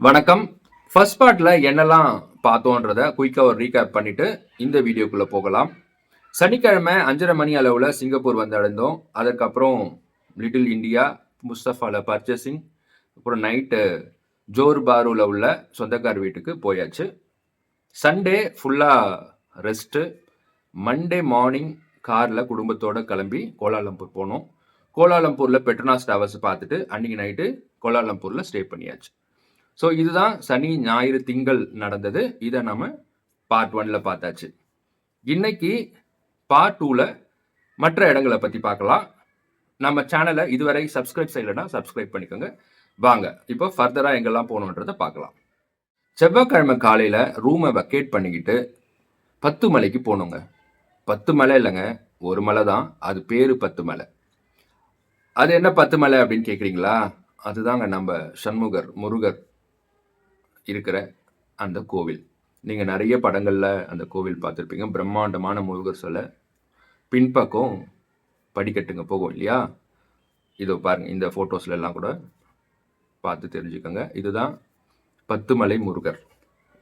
வணக்கம். ஃபர்ஸ்ட் பார்ட்ல என்னெல்லாம் பார்த்தோன்றத குயிக்காக ஒரு ரீகேப் பண்ணிட்டு இந்த வீடியோக்குள்ள போகலாம். சனிக்கிழமை அஞ்சரை மணி அளவில் சிங்கப்பூர் வந்தடைந்தோம். அதுக்கப்புறம் லிட்டில் இந்தியா முஸ்தஃபால பர்ச்சேசிங் அப்புறம் நைட்டு ஜோர் பாரூவில் உள்ள சொந்தக்கார் வீட்டுக்கு போயாச்சு. சண்டே ஃபுல்லாக ரெஸ்ட்டு மண்டே மார்னிங் காரில் குடும்பத்தோடு கிளம்பி கோலாலம்பூர் போனோம். கோலாலம்பூரில் பெட்ரோனாஸ் டவர்ஸ் பார்த்துட்டு அன்றைக்கி நைட்டு கோலாலம்பூரில் ஸ்டே பண்ணியாச்சு. ஸோ இதுதான் சனி ஞாயிறு திங்கள் நடந்தது. இதை நம்ம பார்ட் ஒன்ல பார்த்தாச்சு. இன்னைக்கு பார்ட் டூவில் மற்ற இடங்களை பற்றி பார்க்கலாம். நம்ம சேனலை இதுவரை சப்ஸ்கிரைப் செய்யலைன்னா சப்ஸ்கிரைப் பண்ணிக்கோங்க. வாங்க இப்போ ஃபர்தராக எங்கெல்லாம் போகணுன்றதை பார்க்கலாம். செவ்வாய்க்கிழமை காலையில் ரூமை வெக்கேட் பண்ணிக்கிட்டு பத்து மலைக்கு போனோங்க பத்து மலை இல்லைங்க ஒரு மலை தான். அது பேர் பத்து மலை. அது என்ன பத்து மலை அப்படின்னு கேட்குறீங்களா? அதுதாங்க நம்ம சண்முகர் முருகர் இருக்கிற அந்த கோவில். நீங்கள் நிறைய படங்களில் அந்த கோவில் பார்த்துருப்பீங்க. பிரம்மாண்டமான முருகர் சிலை. பின்பக்கம் படிக்கட்டுங்க போகும் இல்லையா? இதோ பாருங்கள் இந்த ஃபோட்டோஸ்ல எல்லாம் கூட பார்த்து தெரிஞ்சுக்கோங்க. இதுதான் பத்துமலை முருகர்.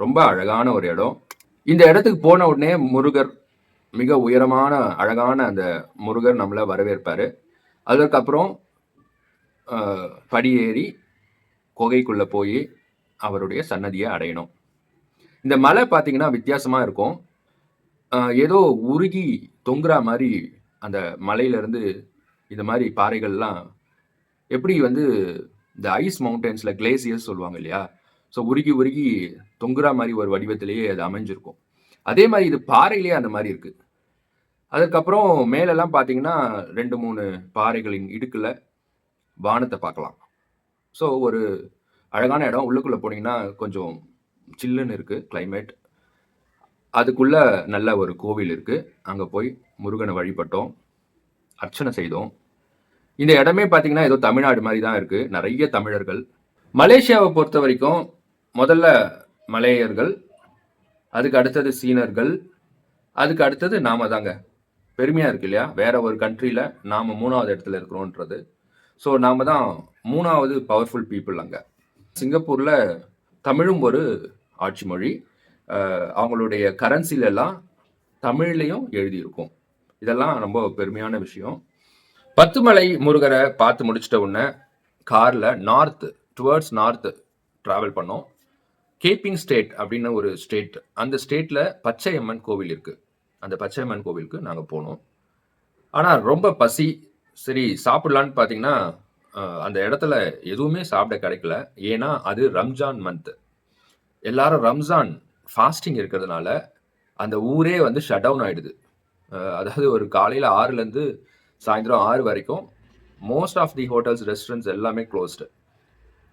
ரொம்ப அழகான ஒரு இடம். இந்த இடத்துக்கு போன உடனே முருகர் மிக உயரமான அழகான அந்த முருகர் நம்மளை வரவேற்பார். அதற்கப்புறம் படி படியேறி குகைக்குள்ளே போய் அவருடைய சன்னதியை அடையணும். இந்த மலை பார்த்தீங்கன்னா வித்தியாசமாக இருக்கும். ஏதோ உருகி தொங்குற மாதிரி அந்த மலையிலேருந்து இந்த மாதிரி பாறைகள்லாம் எப்படி வந்து இந்த ஐஸ் மவுண்டன்ஸில் கிளேசியர்ஸ் சொல்லுவாங்க இல்லையா? ஸோ உருகி உருகி தொங்குற மாதிரி ஒரு வடிவத்திலேயே அது அமைஞ்சிருக்கும். அதே மாதிரி இது பாறையிலேயே அந்த மாதிரி இருக்குது அதுக்கப்புறம் மேலெல்லாம் பார்த்தீங்கன்னா ரெண்டு மூணு பாறைகளின் இடுக்கில் வானத்தை பார்க்கலாம். ஸோ ஒரு அழகான இடம். உள்ளுக்குள்ளே போனீங்கன்னா கொஞ்சம் சில்லுன்னு இருக்குது கிளைமேட் அதுக்குள்ளே நல்ல ஒரு கோவில் இருக்குது அங்கே போய் முருகனை வழிபட்டோம் அர்ச்சனை செய்தோம். இந்த இடமே பார்த்தீங்கன்னா ஏதோ தமிழ்நாடு மாதிரி தான் இருக்குது நிறைய தமிழர்கள். மலேசியாவை பொறுத்த வரைக்கும் முதல்ல மலேயர்கள் அதுக்கு அடுத்தது சீனர்கள் அதுக்கு அடுத்தது நாம தாங்க. பெருமையாக இருக்கு இல்லையா? வேற ஒரு கண்ட்ரியில் நாம் மூணாவது இடத்துல இருக்கிறோன்றது. ஸோ நாம தான் மூணாவது பவர்ஃபுல் பீப்புள் அங்கே. சிங்கப்பூரில் தமிழும் ஒரு ஆட்சி மொழி. அவங்களுடைய கரன்சில எல்லாம் தமிழ்லையும் எழுதியிருக்கும். இதெல்லாம் ரொம்ப பெருமையான விஷயம். பத்துமலை முருகரை பார்த்து முடிச்சிட்ட உடனே காரில் நார்த் டுவர்ட்ஸ் நார்த் ட்ராவல் பண்ணோம். கேப்பிங் ஸ்டேட் அப்படின்னு ஒரு ஸ்டேட் அந்த ஸ்டேட்டில் பச்சையம்மன் கோவில் இருக்குது அந்த பச்சையம்மன் கோவிலுக்கு நாங்கள் போனோம். ஆனால் ரொம்ப பசி. சரி சாப்பிடலான்னு பார்த்தீங்கன்னா அந்த இடத்துல எதுவுமே சாப்பிட கிடைக்கல. ஏன்னா அது ரம்ஜான் மந்த் எல்லாரும் ரம்ஜான் ஃபாஸ்டிங் இருக்கிறதுனால அந்த ஊரே வந்து ஷட் டவுன் ஆயிடுது. அதாவது ஒரு காலையில் ஆறுலேருந்து சாயந்தரம் ஆறு வரைக்கும் most of the hotels restaurants எல்லாமே க்ளோஸ்டு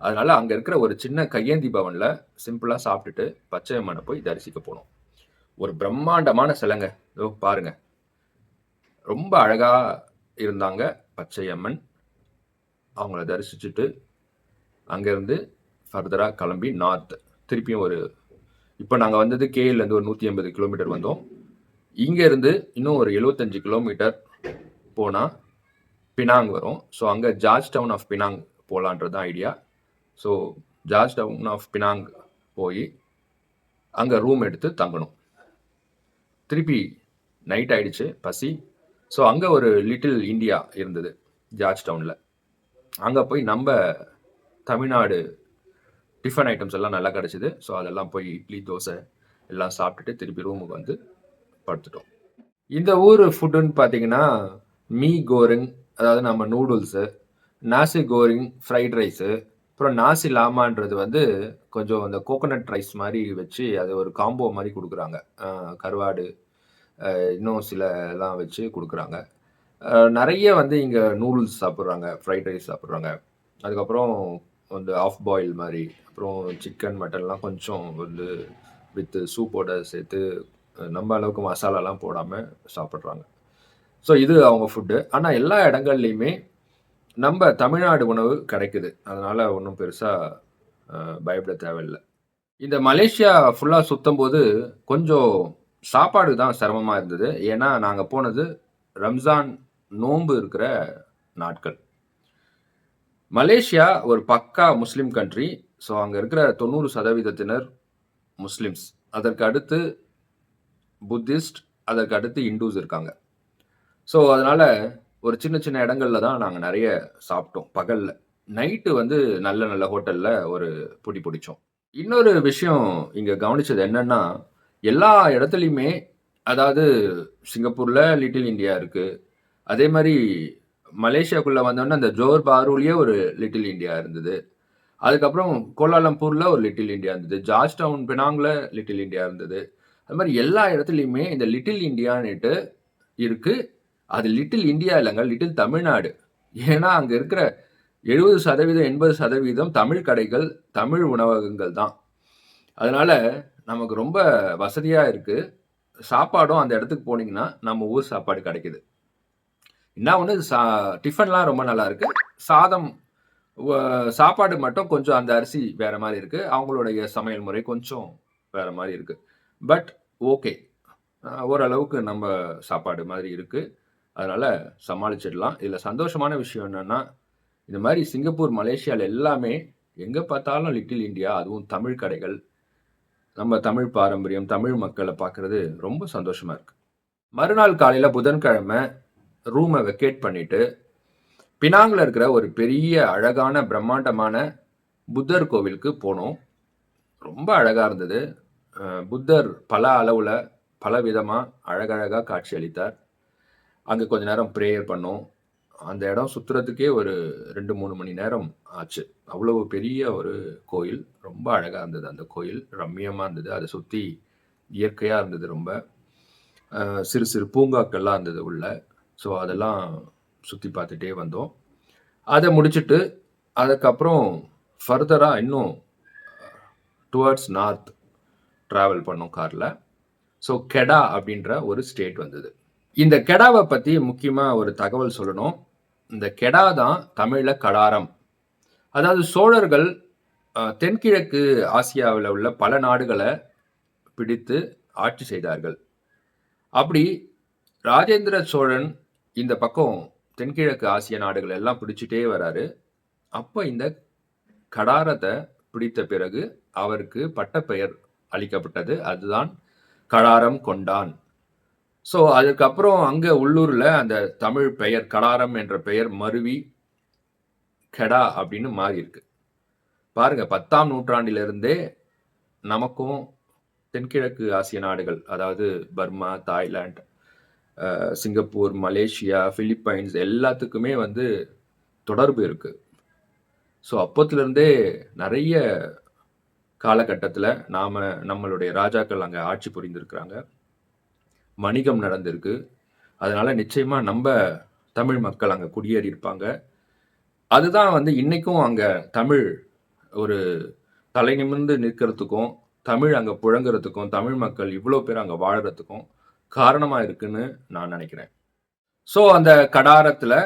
அதனால அங்கே இருக்கிற ஒரு சின்ன கையேந்தி பவனில் சிம்பிளாக சாப்பிட்டுட்டு பச்சையம்மனை போய் தரிசிக்க போனோம். ஒரு பிரம்மாண்டமான சிலைங்க. இதோ பாருங்க. ரொம்ப அழகா இருந்தாங்க பச்சையம்மன் அவங்கள தரிசிச்சுட்டு அங்கேருந்து ஃபர்தராக கிளம்பி நார்த் திருப்பியும் ஒரு இப்போ நாங்கள் வந்தது கேஎல்லேருந்து ஒரு நூற்றி ஐம்பது கிலோமீட்டர் வந்தோம். இங்கேருந்து இன்னும் ஒரு எழுபத்தஞ்சு கிலோமீட்டர் போனால் பினாங் வரும். ஸோ அங்கே ஜார்ஜ் டவுன் ஆஃப் பினாங் போகலான்றது தான் idea so George Town of Penang போய் அங்கே ரூம் எடுத்து தங்கணும். திருப்பி நைட் ஆயிடுச்சு பசி. ஸோ அங்கே ஒரு லிட்டில் இந்தியா இருந்தது ஜார்ஜ் டவுனில் அங்கே போய் நம்ம தமிழ்நாடு டிஃபன் ஐட்டம்ஸ் எல்லாம் நல்லா கிடச்சிது. ஸோ அதெல்லாம் போய் இட்லி தோசை எல்லாம் சாப்பிட்டுட்டு திருப்பி ரூமுக்கு வந்து படுத்துட்டோம். இந்த ஊர் ஃபுட்டுன்னு பார்த்தீங்கன்னா மீ கோரிங் அதாவது நம்ம noodles nasi goreng fried rice அப்புறம் நாசி லாமான்றது வந்து கொஞ்சம் அந்த கோகோனட் ரைஸ் மாதிரி வச்சு அது ஒரு காம்போ மாதிரி கொடுக்குறாங்க. கருவாடு இன்னும் சில எல்லாம் வச்சு கொடுக்குறாங்க. நிறைய வந்து இங்கே நூடுல்ஸ் சாப்பிட்றாங்க ஃப்ரைட் ரைஸ் சாப்பிட்றாங்க. அதுக்கப்புறம் வந்து ஆஃப் பாயில் மாதிரி அப்புறம் சிக்கன் மட்டன்லாம் கொஞ்சம் வந்து வித்து சூப்போட சேர்த்து நம்ம அளவுக்கு மசாலாலாம் போடாமல் சாப்பிட்றாங்க. ஸோ இது அவங்க ஃபுட்டு ஆனால் எல்லா இடங்கள்லையுமே நம்ம தமிழ்நாடு உணவு கிடைக்குது. அதனால் ஒன்றும் பெருசாக பயப்பட தேவையில்லை. இந்த மலேசியா ஃபுல்லாக சுற்றும் போது கொஞ்சம் சாப்பாடு தான் சிரமமாக இருந்தது. ஏன்னா நாங்கள் போனது ரம்ஜான் நோன்பு இருக்கிற நாட்கள். மலேசியா ஒரு பக்கா முஸ்லீம் கண்ட்ரி ஸோ அங்கே இருக்கிற தொண்ணூறு சதவீதத்தினர் முஸ்லிம்ஸ். அதற்கு அடுத்து புத்திஸ்ட் அதற்கு அடுத்து இண்டூஸ் இருக்காங்க. ஸோ அதனால் ஒரு சின்ன சின்ன இடங்கள்ல தான் நாங்கள் நிறைய சாப்பிட்டோம் பகலில். நைட்டு வந்து நல்ல நல்ல ஹோட்டலில் ஒரு பிடி பிடிச்சோம். இன்னொரு விஷயம் இங்கே கவனித்தது என்னென்னா எல்லா இடத்துலையுமே அதாவது சிங்கப்பூரில் லிட்டில் இந்தியா இருக்குது அதே மாதிரி மலேசியாக்குள்ளே வந்தோடனே அந்த ஜோர் பாரூலேயே ஒரு லிட்டில் இந்தியா இருந்தது. அதுக்கப்புறம் கோலாலம்பூரில் ஒரு லிட்டில் இந்தியா இருந்தது. ஜார்ஜ் டவுன் பினாங்ல லிட்டில் இந்தியா இருந்தது. அது மாதிரி எல்லா இடத்துலையுமே இந்த லிட்டில் இந்தியான்னுட்டு இருக்கு. அது லிட்டில் இந்தியா இல்லைங்க லிட்டில் தமிழ்நாடு. ஏன்னா அங்கே இருக்கிற எழுபது சதவீதம் எண்பது சதவீதம் தமிழ் கடைகள் தமிழ் உணவகங்கள் தான். அதனால நமக்கு ரொம்ப வசதியாக இருக்கு. சாப்பாடும் அந்த இடத்துக்கு போனீங்கன்னா நம்ம ஊர் சாப்பாடு கிடைக்குது. என்ன ஒன்று சா டிஃபன்லாம் ரொம்ப நல்லா இருக்கு சாதம் சாப்பாடு மட்டும் கொஞ்சம் அந்த அரிசி வேற மாதிரி இருக்கு. அவங்களுடைய சமையல் முறை கொஞ்சம் வேற மாதிரி இருக்கு. But okay. ஓரளவுக்கு நம்ம சாப்பாடு மாதிரி இருக்கு. அதனால சமாளிச்சிடலாம். இதில் சந்தோஷமான விஷயம் என்னன்னா இந்த மாதிரி சிங்கப்பூர் மலேசியாவில் எல்லாமே எங்கே பார்த்தாலும் லிட்டில் இந்தியா அதுவும் தமிழ் கடைகள் நம்ம தமிழ் பாரம்பரியம் தமிழ் மக்களை பார்க்குறது ரொம்ப சந்தோஷமாக இருக்குது மறுநாள் காலையில் புதன்கிழமை ரூமை வெக்கேட் பண்ணிட்டு பினாங்கில் இருக்கிற ஒரு பெரிய அழகான பிரம்மாண்டமான புத்தர் கோவிலுக்கு போனோம். ரொம்ப அழகாக இருந்தது. புத்தர் பல அளவில் பல விதமாக அழகழகாக காட்சி அளித்தார். அங்கே கொஞ்ச நேரம் ப்ரேயர் பண்ணோம். அந்த இடம் சுற்றுறதுக்கே ஒரு ரெண்டு மூணு மணி நேரம் ஆச்சு. அவ்வளவு பெரிய ஒரு கோயில். ரொம்ப அழகாக இருந்தது அந்த கோயில். ரம்மியமாக இருந்தது. அதை சுற்றி இயற்கையாக இருந்தது ரொம்ப. சிறு சிறு பூங்காக்கள்லாம் இருந்தது உள்ள. ஸோ அதெல்லாம் சுற்றி பார்த்துட்டே வந்தோம். அதை முடிச்சுட்டு அதுக்கப்புறம் ஃபர்தராக இன்னும் டுவர்ட்ஸ் நார்த் ட்ராவல் பண்ணோம் காரில் ஸோ கெடா அப்படின்ற ஒரு ஸ்டேட் வந்தது. இந்த கெடாவை பற்றி முக்கியமாக ஒரு தகவல் சொல்லணும். இந்த கெடா தான் தமிழில் கடாரம். அதாவது சோழர்கள் தென்கிழக்கு ஆசியாவில் உள்ள பல நாடுகளை பிடித்து ஆட்சி செய்தார்கள். அப்படி ராஜேந்திர சோழன் இந்த பக்கம் தென்கிழக்கு ஆசிய நாடுகள் எல்லாம் பிடிச்சிட்டே வராரு. அப்போ இந்த கடாரத்தை பிடித்த பிறகு அவருக்கு பட்டப்பெயர் அளிக்கப்பட்டது. அதுதான் கடாரம் கொண்டான். ஸோ அதுக்கப்புறம் அங்கே உள்ளூரில் அந்த தமிழ் பெயர் கடாரம் என்ற பெயர் மருவி கெடா அப்படின்னு மாறி இருக்கு பாருங்க பத்தாம் நூற்றாண்டிலிருந்தே நமக்கும் தென்கிழக்கு ஆசிய நாடுகள் அதாவது Burma Thailand Singapore Malaysia Philippines எல்லாத்துக்குமே வந்து தொடர்பு இருக்குது ஸோ அப்போத்துலேருந்தே நிறைய காலகட்டத்தில் நாம் நம்மளுடைய ராஜாக்கள் அங்கே ஆட்சி புரிந்திருக்கிறாங்க. வணிகம் நடந்திருக்கு. அதனால் நிச்சயமாக நம்ம தமிழ் மக்கள் அங்கே குடியேறி இருப்பாங்க அதுதான் வந்து இன்றைக்கும் அங்கே தமிழ் ஒரு தலை நிமிர்ந்து நிற்கிறதுக்கும் தமிழ் அங்கே புழங்குறதுக்கும் தமிழ் மக்கள் இவ்வளோ பேர் அங்கே வாழறதுக்கும் காரணமாக இருக்குன்னு நான் நினைக்கிறேன். ஸோ அந்த கடாரத்தில்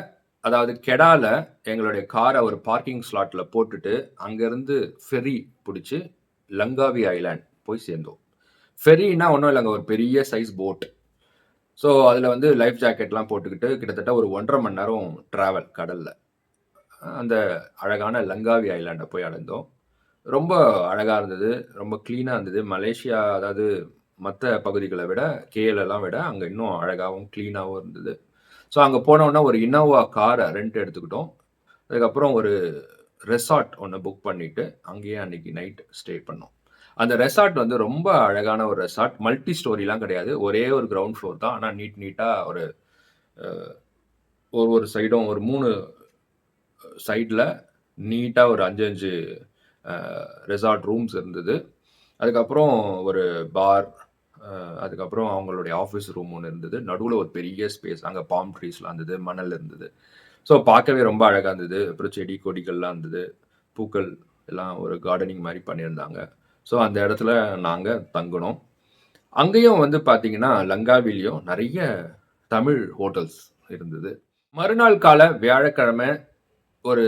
அதாவது கெடால எங்களுடைய காரை ஒரு பார்க்கிங் ஸ்லாட்டில் போட்டுட்டு அங்கேருந்து ஃபெரி பிடிச்சி லங்காவி ஐலாண்ட் போய் சேர்ந்தோம். ஃபெரின்னா ஒன்றும் இல்லைங்க ஒரு பெரிய சைஸ் போட் ஸோ அதில் வந்து லைஃப் ஜாக்கெட்லாம் போட்டுக்கிட்டு கிட்டத்தட்ட ஒரு ஒன்றரை மணி நேரம் ட்ராவல் கடலில். அந்த அழகான லங்காவி ஐலாண்டை போய் அடைந்தோம் ரொம்ப அழகாக இருந்தது ரொம்ப க்ளீனாக இருந்தது. மலேசியா அதாவது மற்ற பகுதிகளை விட KL எல்லாம் விட அங்கே இன்னும் அழகாகவும் க்ளீனாகவும் இருந்தது. ஸோ அங்கே போனோன்னா ஒரு இனோவா காரை ரெண்ட் எடுத்துக்கிட்டோம். அதுக்கப்புறம் ஒரு ரெசார்ட் ஒன்று புக் பண்ணிவிட்டு அங்கேயே அன்னைக்கு நைட் ஸ்டே பண்ணோம். அந்த ரெசார்ட் வந்து ரொம்ப அழகான ஒரு ரெசார்ட் மல்டி ஸ்டோரிலாம் கிடையாது. ஒரே ஒரு கிரவுண்ட் ஃப்ளோர் தான். ஆனால் நீட் நீட்டாக ஒரு ஒரு ஒரு சைடும் ஒரு மூணு சைடில் நீட்டாக ஒரு அஞ்சு அஞ்சு ரெசார்ட் ரூம்ஸ் இருந்தது. அதுக்கப்புறம் ஒரு பார் அதுக்கப்புறம் அவங்களுடைய ஆஃபீஸ் ரூம் ஒன்று இருந்தது. நடுவில் ஒரு பெரிய ஸ்பேஸ் அங்கே பாம் ட்ரீஸ்லாம் இருந்தது மணல் இருந்தது. ஸோ பார்க்கவே ரொம்ப அழகாக இருந்தது. அப்புறம் செடி கொடிகள்லாம் இருந்தது. பூக்கள் எல்லாம் ஒரு கார்டனிங் மாதிரி பண்ணியிருந்தாங்க. ஸோ அந்த இடத்துல நாங்கள் தங்கினோம். அங்கேயும் வந்து பார்த்தீங்கன்னா லங்காவிலையும் நிறைய தமிழ் ஹோட்டல்ஸ் இருந்தது. மறுநாள் கால வியாழக்கிழமை ஒரு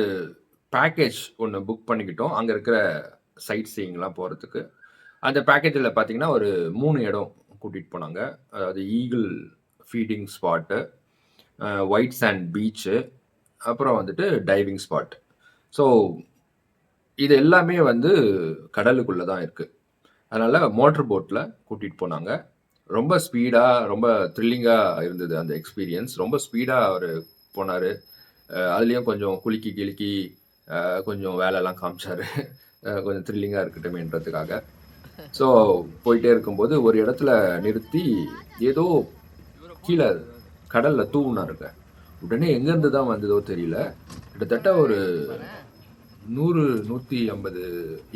பேக்கேஜ் ஒன்று புக் பண்ணிக்கிட்டோம். அங்கே இருக்கிற சைட் சீயிங்லாம் போகிறதுக்கு அந்த பேக்கேஜில் பார்த்தீங்கன்னா ஒரு மூணு இடம் கூட்டிகிட்டு போனாங்க அதாவது eagle feeding spot white sand beach அப்புறம் வந்துட்டு டைவிங் ஸ்பாட் ஸோ இது எல்லாமே வந்து கடலுக்குள்ளே தான் இருக்குது அதனால் மோட்டர் போட்டில் கூட்டிகிட்டு போனாங்க. ரொம்ப ஸ்பீடாக ரொம்ப த்ரில்லிங்காக இருந்தது அந்த எக்ஸ்பீரியன்ஸ். ரொம்ப ஸ்பீடாக அவர் போனார் அதுலேயும் கொஞ்சம் குலுக்கி கிலுக்கி கொஞ்சம் வேலைலாம் காமிச்சார் கொஞ்சம் த்ரில்லிங்காக இருக்கட்டுமேன்றதுக்காக. ஸோ போயிட்டே இருக்கும்போது ஒரு இடத்துல நிறுத்தி ஏதோ கீழ கடல்ல தூவுனாருங்க. உடனே எங்கேருந்து தான் வந்ததோ தெரியல. கிட்டத்தட்ட ஒரு 100, 150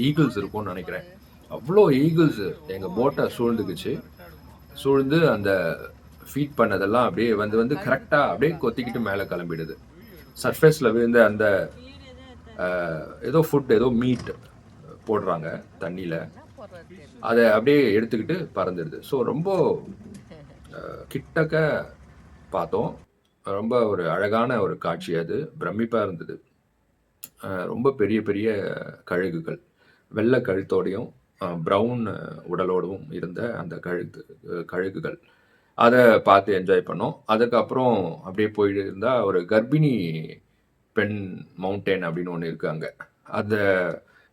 ஈகிள்ஸ் இருக்கும்னு நினைக்கிறேன் அவ்வளோ ஈகிள்ஸ் எங்கள் போட்டை சூழ்ந்துக்குச்சு. சூழ்ந்து அந்த ஃபீட் பண்ணதெல்லாம் அப்படியே வந்து வந்து கரெக்டாக அப்படியே கொத்திக்கிட்டு மேலே கிளம்பிடுது. சர்ஃபேஸில் விழுந்த அந்த ஏதோ ஃபுட் ஏதோ மீட் போடுறாங்க தண்ணியில் அதை அப்படியே எடுத்துக்கிட்டு பறந்துடுது. ஸோ ரொம்ப கிட்டக்க பார்த்தோம். ரொம்ப ஒரு அழகான ஒரு காட்சி அது. பிரமிப்பாக இருந்தது. ரொம்ப பெரிய பெரிய கழுகுகள். வெள்ளை கழுத்தோடையும், ப்ரௌன் உடலோடவும் இருந்த அந்த கழுத்து கழுகுகள். அதை பார்த்து என்ஜாய் பண்ணோம். அதுக்கப்புறம் அப்படியே போயிட்டு இருந்தால் ஒரு கர்ப்பிணி பெண் மவுண்டெயின் அப்படின்னு ஒன்று இருக்காங்க அதை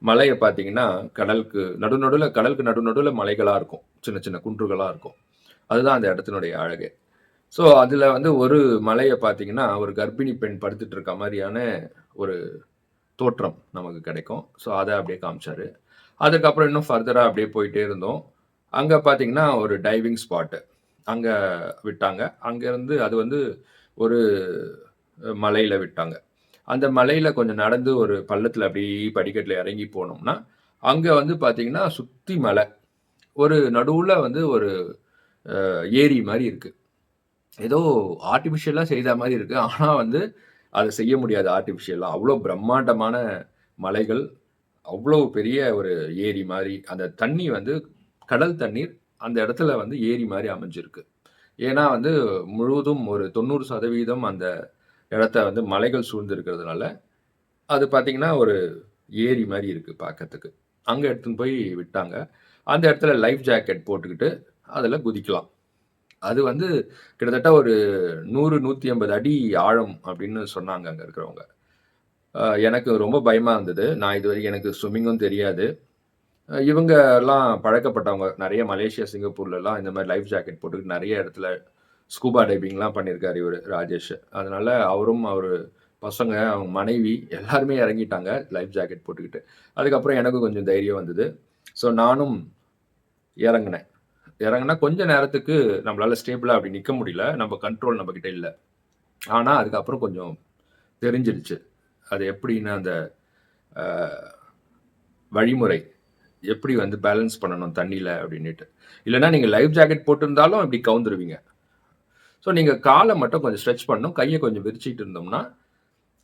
மலையை பார்த்தீங்கன்னா, கடலுக்கு நடுநடுவில் கடலுக்கு நடு மலைகளாக இருக்கும். சின்ன சின்ன குன்றுகளாக இருக்கும். அதுதான் அந்த இடத்தினுடைய அழகு ஸோ அதில் வந்து ஒரு மலையை பார்த்தீங்கன்னா, ஒரு கர்ப்பிணி பெண் படுத்துட்டு இருக்க மாதிரியான ஒரு தோற்றம் நமக்கு கிடைக்கும். ஸோ அதை அப்படியே காமிச்சாரு. அதுக்கப்புறம் இன்னும் ஃபர்தராக அப்படியே போயிட்டே இருந்தோம். அங்கே பார்த்தீங்கன்னா, ஒரு டைவிங் ஸ்பாட்டு அங்கே விட்டாங்க. அங்கேருந்து அது வந்து ஒரு மலையில் விட்டாங்க. அந்த மலையில கொஞ்சம் நடந்து ஒரு பள்ளத்துல அப்படியே படிக்கட்டுல இறங்கி போனோம்னா, அங்க வந்து பார்த்திங்கன்னா சுத்தி மலை. ஒரு நடுவுல வந்து ஒரு ஏரி மாதிரி இருக்கு. ஏதோ ஆர்ட்டிஃபிஷியலா செய்த மாதிரி இருக்கு. ஆனா வந்து அதை செய்ய முடியாது ஆர்ட்டிஃபிஷியலா. அவ்வளோ பிரம்மாண்டமான மலைகள். அவ்வளோ பெரிய ஒரு ஏரி மாதிரி அந்த தண்ணி வந்து கடல் தண்ணீர் அந்த இடத்துல வந்து ஏரி மாதிரி அமைஞ்சிருக்கு. ஏன்னா வந்து முழுவதும் ஒரு 90% அந்த இடத்த வந்து மலைகள் சூழ்ந்து இருக்கிறதுனால, அது பார்த்தீங்கன்னா, ஒரு ஏரி மாதிரி இருக்குது பார்க்கறதுக்கு. அங்கே எடுத்துன்னு போய் விட்டாங்க. அந்த இடத்துல லைஃப் ஜாக்கெட் போட்டுக்கிட்டு அதில் குதிக்கலாம். அது வந்து கிட்டத்தட்ட ஒரு 100, 150 அடி ஆழம் அப்படின்னு சொன்னாங்க அங்கே இருக்கிறவங்க. எனக்கு ரொம்ப பயமாக இருந்தது. நான் இது வரைக்கும் எனக்கு ஸ்விம்மிங்கும் தெரியாது. இவங்கெல்லாம் பழக்கப்பட்டவங்க. நிறைய மலேசியா, சிங்கப்பூர்லலாம் இந்த மாதிரி லைஃப் ஜாக்கெட் போட்டுக்கிட்டு நிறைய இடத்துல ஸ்கூபா டைவிங்லாம் பண்ணியிருக்காரு இவர் ராஜேஷ். அதனால் அவரும், அவர் பசங்க, அவங்க மனைவி எல்லாருமே இறங்கிட்டாங்க லைஃப் ஜாக்கெட் போட்டுக்கிட்டு. அதுக்கப்புறம் எனக்கும் கொஞ்சம் தைரியம் வந்தது. ஸோ நானும் இறங்குனேன். இறங்கினா கொஞ்ச நேரத்துக்கு நம்மளால் ஸ்டேபிளாக அப்படி நிற்க முடியல. நம்ம கண்ட்ரோல் நம்மக்கிட்ட இல்லை ஆனால் அதுக்கப்புறம் கொஞ்சம் தெரிஞ்சிடுச்சு. அது எப்படின்னு அந்த வழிமுறை. எப்படி வந்து பேலன்ஸ் பண்ணணும் தண்ணியில் அப்படின்ட்டு இல்லைன்னா நீங்கள் லைஃப் ஜாக்கெட் போட்டிருந்தாலும் இப்படி கவுந்துருவீங்க. ஸோ நீங்கள் காலை மட்டும் கொஞ்சம் ஸ்ட்ரெச் பண்ணணும். கையை கொஞ்சம் விரிச்சிட்டு இருந்தோம்னா,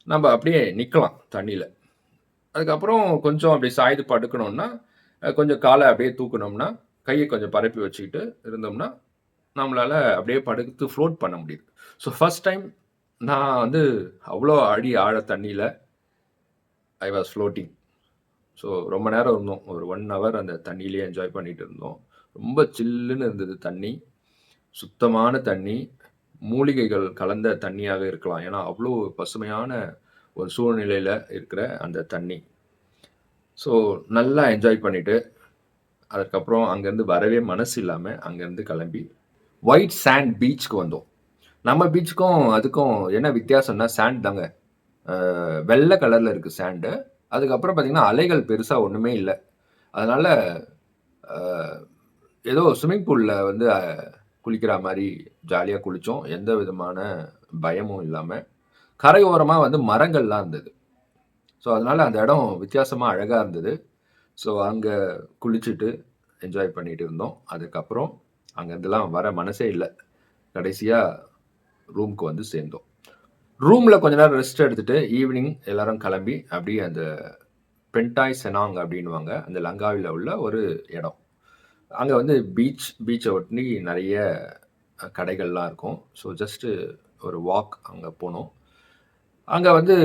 நம்ம அப்படியே நிற்கலாம் தண்ணியில் அதுக்கப்புறம் கொஞ்சம் அப்படி சாய்ந்து படுக்கணும்னா, கொஞ்சம் காலை அப்படியே தூக்குனோம்னா, கையை கொஞ்சம் பரப்பி வச்சுக்கிட்டு இருந்தோம்னா, நம்மளால் அப்படியே படுத்து ஃப்ளோட் பண்ண முடியுது. ஸோ ஃபர்ஸ்ட் டைம் நான் வந்து அவ்வளோ அடி ஆழ தண்ணியில் ஐ வாஸ் ஃப்ளோட்டிங். ஸோ ரொம்ப நேரம் இருந்தோம். ஒரு ஒன் ஹவர் அந்த தண்ணியிலே என்ஜாய் பண்ணிகிட்டு இருந்தோம். ரொம்ப சில்லுன்னு இருந்தது தண்ணி. சுத்தமான தண்ணி. மூலிகைகள் கலந்த தண்ணியாக இருக்கலாம். ஏன்னா அவ்வளோ பசுமையான ஒரு சூழ்நிலையில் இருக்கிற அந்த தண்ணி. ஸோ நல்லா என்ஜாய் பண்ணிவிட்டு அதுக்கப்புறம் அங்கேருந்து வரவே மனசு இல்லாமல் அங்கேருந்து கிளம்பி, ஒயிட் சாண்ட் பீச்சுக்கு வந்தோம். நம்ம பீச்சுக்கும் அதுக்கும் என்ன வித்தியாசம்னா சாண்ட் தாங்க. வெள்ளை கலரில் இருக்குது சாண்டு. அதுக்கப்புறம் பார்த்திங்கன்னா அலைகள் பெருசாக ஒன்றுமே இல்லை அதனால் ஏதோ ஸ்விம்மிங் பூலில் வந்து குளிக்கிற மாதிரி ஜாலியாக குளித்தோம் எந்த விதமான பயமும் இல்லாமல் கரையோரமாக வந்து மரங்கள்லாம் இருந்தது. ஸோ அதனால அந்த இடம் வித்தியாசமாக அழகாக இருந்தது. ஸோ அங்கே குளிச்சுட்டு என்ஜாய் பண்ணிட்டு இருந்தோம். அதுக்கப்புறம் அங்கேருந்துலாம் வர மனசே இல்லை கடைசியாக ரூம்க்கு வந்து சேர்ந்தோம். ரூமில் கொஞ்ச நேரம் ரெஸ்ட் எடுத்துட்டு ஈவினிங் எல்லாரும் கிளம்பி அப்படியே அந்த பென்டாய் செனாங் அப்படின்னுவாங்க. அந்த லங்காவில் உள்ள ஒரு இடம். அங்கே வந்து பீச் பீச்சை ஒட்டி நிறைய கடைகள்லாம் இருக்கும். ஸோ ஜஸ்ட்டு ஒரு வாக் அங்கே போனோம். அங்கே வந்து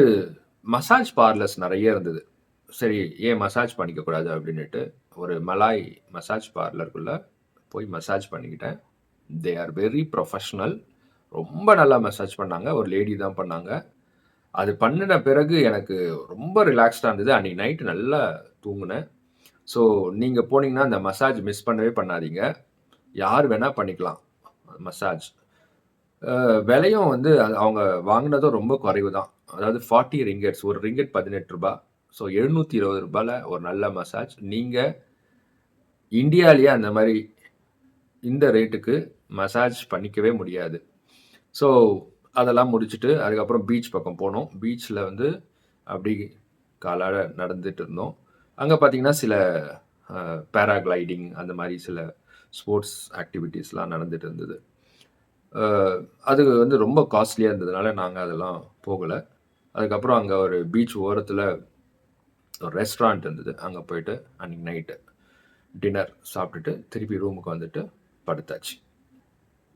மசாஜ் பார்லர்ஸ் நிறைய இருந்தது. சரி ஏன் மசாஜ் பண்ணிக்கக்கூடாது அப்படின்னுட்டு, ஒரு மலாய் மசாஜ் பார்லருக்குள்ளே போய் மசாஜ் பண்ணிக்கிட்டேன். தே ஆர் வெரி ப்ரொஃபஷ்னல் ரொம்ப நல்லா மசாஜ் பண்ணாங்க. ஒரு லேடி தான் பண்ணாங்க. அது பண்ணின பிறகு எனக்கு ரொம்ப ரிலாக்ஸ்டாக இருந்தது. அன்னைக்கு நைட்டு நல்லா தூங்கினேன் ஸோ நீங்கள் போனீங்கன்னா, அந்த மசாஜ் மிஸ் பண்ணவே பண்ணாதீங்க. யார் வேணால் பண்ணிக்கலாம். மசாஜ். விலையும் வந்து அது அவங்க வாங்கினதும் ரொம்ப குறைவு தான். அதாவது 40 ரிங்கெட்ஸ் ஒரு ரிங்கெட் பதினெட்டு ரூபாய் ஸோ எழுநூற்றி இருபது ரூபாயில் ஒரு நல்ல மசாஜ். நீங்கள் இந்தியாலயே அந்த மாதிரி இந்த ரேட்டுக்கு மசாஜ் பண்ணிக்கவே முடியாது. ஸோ அதெல்லாம் முடிச்சுட்டு, அதுக்கப்புறம் பீச் பக்கம் போனோம். பீச்சில் வந்து அப்படி காலால் நடந்துட்டு இருந்தோம். அங்கே பார்த்தீங்கன்னா, சில பேராகிளைடிங் அந்த மாதிரி சில ஸ்போர்ட்ஸ் ஆக்டிவிட்டீஸ்லாம் நடந்துட்டு இருந்தது. அது வந்து ரொம்ப காஸ்ட்லியாக இருந்ததுனால, நாங்கள் அதெல்லாம் போகலை அதுக்கப்புறம் அங்கே ஒரு பீச் ஓரத்தில் ஒரு ரெஸ்டாரண்ட் இருந்தது. அங்கே போயிட்டு அன்னைக்கு நைட்டு டின்னர் சாப்பிட்டுட்டு, திருப்பி ரூமுக்கு வந்துட்டு படுத்தாச்சு.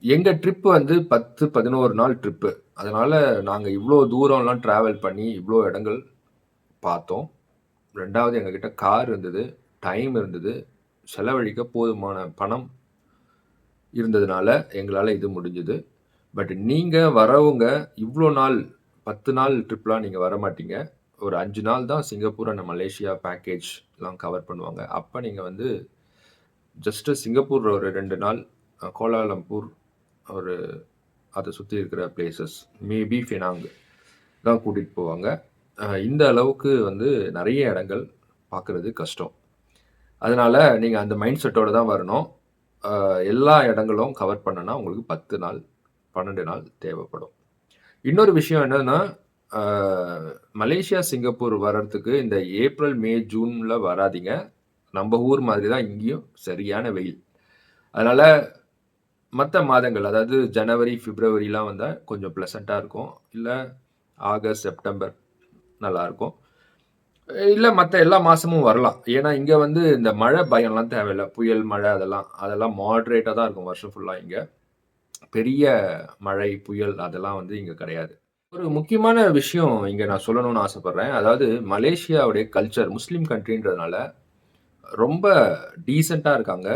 எங்கள் ட்ரிப் வந்து 10, 11 நாள் ட்ரிப்பு. அதனால் நாங்கள் இவ்வளோ தூரம்லாம் ட்ராவல் பண்ணி, இவ்வளோ இடங்கள் பார்த்தோம். ரெண்டாவது எங்ககிட்ட கார் இருந்தது, டைம் இருந்தது, செலவழிக்க போதுமான பணம் இருந்ததுனால, எங்களால் இது முடிஞ்சுது பட் நீங்கள் வரவங்க இவ்வளோ நாள் 10 நாள் ட்ரிப்லாம் நீங்க வரமாட்டீங்க. ஒரு அஞ்சு நாள் தான் சிங்கப்பூர் அண்ட் மலேசியா பேக்கேஜ்லாம் கவர் பண்ணுவாங்க. அப்போ நீங்கள் வந்து ஜஸ்ட்டு சிங்கப்பூர் ஒரு ரெண்டு நாள், கோலாலம்பூர் ஒரு அதை சுற்றி இருக்கிற பிளேசஸ் மேபி ஃபெனாங் தான் கூட்டிகிட்டு போவாங்க. இந்த அளவுக்கு வந்து நிறைய இடங்கள் பார்க்கறது கஷ்டம். அதனால நீங்கள் அந்த மைண்ட் செட்டோட தான் வரணும். எல்லா இடங்களும் கவர் பண்ணனா உங்களுக்கு 10 நாள், 12 நாள் தேவைப்படும். இன்னொரு விஷயம் என்னன்னா, அ மலேசியா, சிங்கப்பூர் வர்றதுக்கு இந்த ஏப்ரல், மே, ஜூனில் வராதீங்க. நம்ம ஊர் மாதிரி தான் இங்கேயும் சரியான வெயில். அதனால் மற்ற மாதங்கள், அதாவது ஜனவரி, பிப்ரவரிலாம் வந்தால் கொஞ்சம் ப்ளசண்ட்டாக இருக்கும். இல்லை ஆகஸ்ட், செப்டம்பர் நல்லாயிருக்கும் இல்லை மற்ற எல்லா மாதமும் வரலாம். ஏன்னா, இங்கே வந்து இந்த மழை பயம்லாம் தேவையில்ல. புயல், மழை அதெல்லாம் அதெல்லாம் மாட்ரேட்டாக தான் இருக்கும் வருஷம் ஃபுல்லாக இங்கே பெரிய மழை, புயல் அதெல்லாம் வந்து இங்கே கிடையாது. ஒரு முக்கியமான விஷயம் இங்கே நான் சொல்லணும்னு ஆசைப்பட்றேன் அதாவது மலேசியாவுடைய கல்ச்சர் முஸ்லீம் கண்ட்ரின்றதுனால, ரொம்ப டீசெண்டாக இருக்காங்க.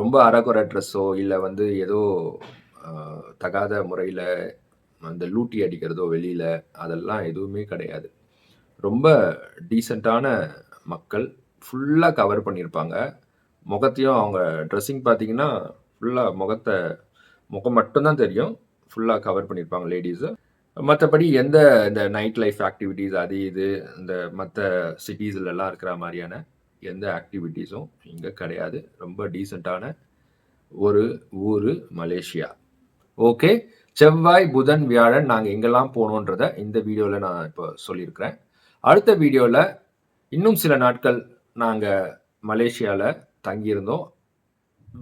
ரொம்ப அரைகுறை ட்ரெஸ்ஸோ, இல்லை வந்து ஏதோ தகாத முறையில் அந்த லூட்டி அடிக்கிறதோ வெளியில் அதெல்லாம் எதுவுமே கிடையாது. ரொம்ப டீசெண்டான மக்கள். ஃபுல்லாக கவர் பண்ணியிருப்பாங்க. முகத்தையும் அவங்க ட்ரெஸ்ஸிங் பார்த்தீங்கன்னா, ஃபுல்லாக முகத்தை முகம் மட்டும்தான் தெரியும். ஃபுல்லாக கவர் பண்ணியிருப்பாங்க லேடிஸு மற்றபடி எந்த இந்த நைட் லைஃப் ஆக்டிவிட்டீஸ் அது இது இந்த மற்ற சிட்டிஸ்லலாம் இருக்கிற மாதிரியான எந்த ஆக்டிவிட்டீஸும் இங்கே கிடையாது. ரொம்ப டீசெண்டான ஒரு ஊர் மலேசியா. ஓகே. செவ்வாய், புதன், வியாழன் நாங்கள் எங்கெல்லாம் போனோன்றத இந்த வீடியோவில் நான் இப்போ சொல்லியிருக்கிறேன். அடுத்த வீடியோவில் இன்னும் சில நாட்கள் நாங்கள் மலேசியாவில் தங்கியிருந்தோம்.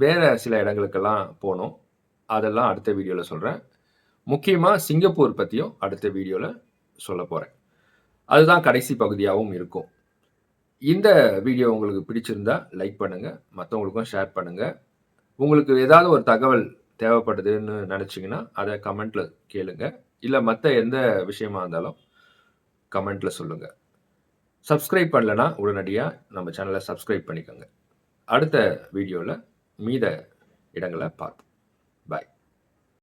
வேறு சில இடங்களுக்கெல்லாம் போனோம். அதெல்லாம் அடுத்த வீடியோவில் சொல்கிறேன் முக்கியமாக சிங்கப்பூர் பற்றியும் அடுத்த வீடியோவில் சொல்ல போகிறேன் அதுதான் கடைசி பகுதியாகவும் இருக்கும். இந்த வீடியோ உங்களுக்கு பிடிச்சிருந்தா லைக் பண்ணுங்கள் மற்றவங்களுக்கும் ஷேர் பண்ணுங்கள் உங்களுக்கு ஏதாவது ஒரு தகவல் தேவைப்படுதுன்னு நினச்சிங்கன்னா அதை கமெண்ட்டில் கேளுங்க. இல்லை மற்ற எந்த விஷயமா இருந்தாலும் கமெண்ட்டில் சொல்லுங்கள் சப்ஸ்கிரைப் பண்ணலன்னா, உடனடியாக நம்ம சேனலை சப்ஸ்கிரைப் பண்ணிக்கோங்க. அடுத்த வீடியோவில் மீத இடங்களை பார்ப்போம்.